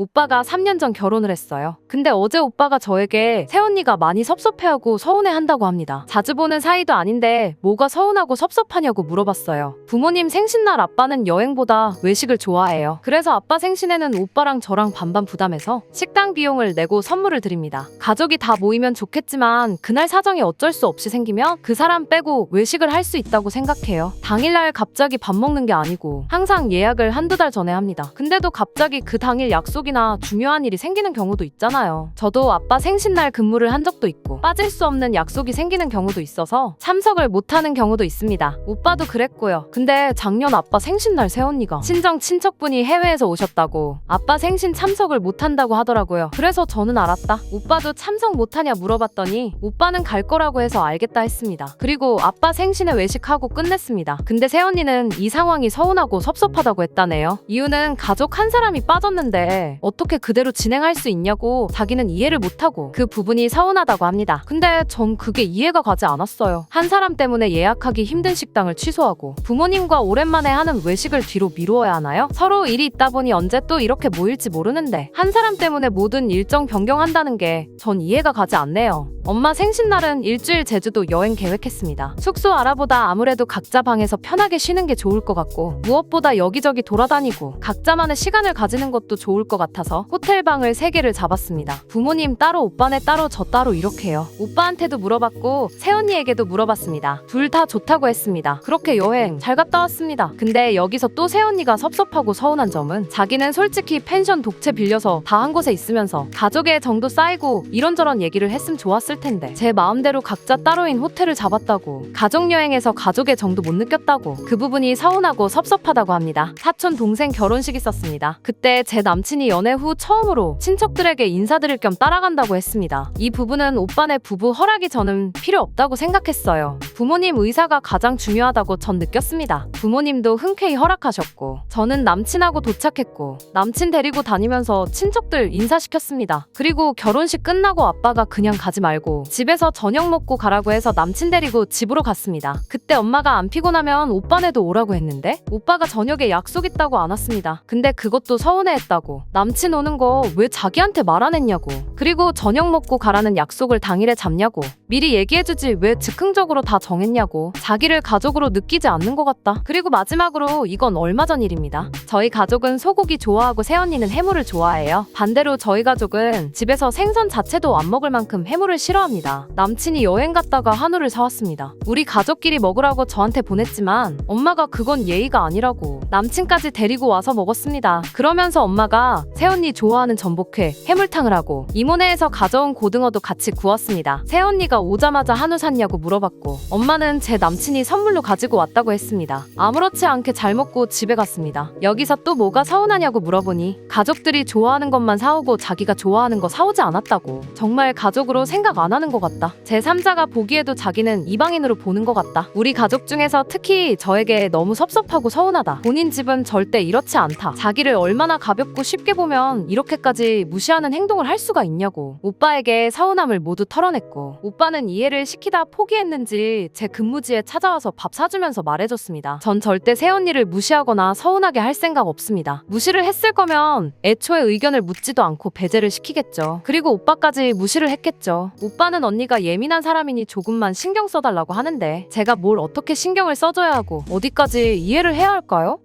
오빠가 3년 전 결혼을 했어요. 근데 어제 오빠가 저에게 새언니가 많이 섭섭해하고 서운해한다고 합니다. 자주 보는 사이도 아닌데 뭐가 서운하고 섭섭하냐고 물어봤어요. 부모님 생신날 아빠는 여행보다 외식을 좋아해요. 그래서 아빠 생신에는 오빠랑 저랑 반반 부담해서 식당 비용을 내고 선물을 드립니다. 가족이 다 모이면 좋겠지만 그날 사정이 어쩔 수 없이 생기면 그 사람 빼고 외식을 할 수 있다고 생각해요. 당일날 갑자기 밥 먹는 게 아니고 항상 예약을 한두 달 전에 합니다. 근데도 갑자기 그 당일 약속 이나 중요한 일이 생기는 경우도 있잖아요. 저도 아빠 생신날 근무를 한 적도 있고 빠질 수 없는 약속이 생기는 경우도 있어서 참석을 못하는 경우도 있습니다. 오빠도 그랬고요. 근데 작년 아빠 생신날 새언니가 친정 친척분이 해외에서 오셨다고 아빠 생신 참석을 못한다고 하더라고요. 그래서 저는 알았다. 오빠도 참석 못하냐 물어봤더니 오빠는 갈 거라고 해서 알겠다 했습니다. 그리고 아빠 생신에 외식하고 끝냈습니다. 근데 새언니는 이 상황이 서운하고 섭섭하다고 했다네요. 이유는 가족 한 사람이 빠졌는데 어떻게 그대로 진행할 수 있냐고 자기는 이해를 못하고 그 부분이 서운하다고 합니다. 근데 전 그게 이해가 가지 않았어요. 한 사람 때문에 예약하기 힘든 식당을 취소하고 부모님과 오랜만에 하는 외식을 뒤로 미루어야 하나요? 서로 일이 있다 보니 언제 또 이렇게 모일지 모르는데 한 사람 때문에 모든 일정 변경한다는 게 전 이해가 가지 않네요. 엄마 생신날은 일주일 제주도 여행 계획했습니다. 숙소 알아보다 아무래도 각자 방에서 편하게 쉬는 게 좋을 것 같고 무엇보다 여기저기 돌아다니고 각자만의 시간을 가지는 것도 좋을 것 같아 서 호텔 방을 3개를 잡았습니다. 부모님 따로 오빠네 따로 저 따로 이렇게요. 오빠한테도 물어봤고 새언니에게도 물어봤습니다. 둘 다 좋다고 했습니다. 그렇게 여행 잘 갔다 왔습니다. 근데 여기서 또 새언니가 섭섭하고 서운한 점은 자기는 솔직히 펜션 독채 빌려서 다 한 곳에 있으면서 가족의 정도 쌓이고 이런저런 얘기를 했으면 좋았을 텐데 제 마음대로 각자 따로인 호텔을 잡았다고 가족 여행에서 가족의 정도 못 느꼈다고 그 부분이 서운하고 섭섭하다고 합니다. 사촌 동생 결혼식 있었습니다. 그때 제 남친이 연애 후 처음으로 친척들에게 인사드릴 겸 따라간다고 했습니다. 이 부분은 오빠네 부부 허락이 저는 필요 없다고 생각했어요. 부모님 의사가 가장 중요하다고 전 느꼈습니다. 부모님도 흔쾌히 허락하셨고 저는 남친하고 도착했고 남친 데리고 다니면서 친척들 인사시켰습니다. 그리고 결혼식 끝나고 아빠가 그냥 가지 말고 집에서 저녁 먹고 가라고 해서 남친 데리고 집으로 갔습니다. 그때 엄마가 안 피곤하면 오빠네도 오라고 했는데 오빠가 저녁에 약속 있다고 안 왔습니다. 근데 그것도 서운해했다고 남친 오는 거 왜 자기한테 말 안 했냐고 그리고 저녁 먹고 가라는 약속을 당일에 잡냐고 미리 얘기해주지 왜 즉흥적으로 다 정했냐고 자기를 가족으로 느끼지 않는 것 같다. 그리고 마지막으로 이건 얼마 전 일입니다. 저희 가족은 소고기 좋아하고 새언니는 해물을 좋아해요. 반대로 저희 가족은 집에서 생선 자체도 안 먹을 만큼 해물을 싫어합니다. 남친이 여행 갔다가 한우를 사왔습니다. 우리 가족끼리 먹으라고 저한테 보냈지만 엄마가 그건 예의가 아니라고 남친까지 데리고 와서 먹었습니다. 그러면서 엄마가 새언니 좋아하는 전복회, 해물탕을 하고 이모네에서 가져온 고등어도 같이 구웠습니다. 새언니가 오자마자 한우 샀냐고 물어봤고 엄마는 제 남친이 선물로 가지고 왔다고 했습니다. 아무렇지 않게 잘 먹고 집에 갔습니다. 여기서 또 뭐가 서운하냐고 물어보니 가족들이 좋아하는 것만 사오고 자기가 좋아하는 거 사오지 않았다고 정말 가족으로 생각 안 하는 것 같다. 제 3자가 보기에도 자기는 이방인으로 보는 것 같다. 우리 가족 중에서 특히 저에게 너무 섭섭하고 서운하다. 본인 집은 절대 이렇지 않다. 자기를 얼마나 가볍고 쉽게 보면 이렇게까지 무시하는 행동을 할 수가 있냐고. 오빠에게 서운함을 모두 털어냈고 오빠는 이해를 시키다 포기했는지 제 근무지에 찾아와서 밥 사주면서 말해줬습니다. 전 절대 새언니를 무시하거나 서운하게 할 생각 없습니다. 무시를 했을 거면 애초에 의견을 묻지도 않고 배제를 시키겠죠. 그리고 오빠까지 무시를 했겠죠. 오빠는 언니가 예민한 사람이니 조금만 신경 써달라고 하는데 제가 뭘 어떻게 신경을 써줘야 하고 어디까지 이해를 해야 할까요?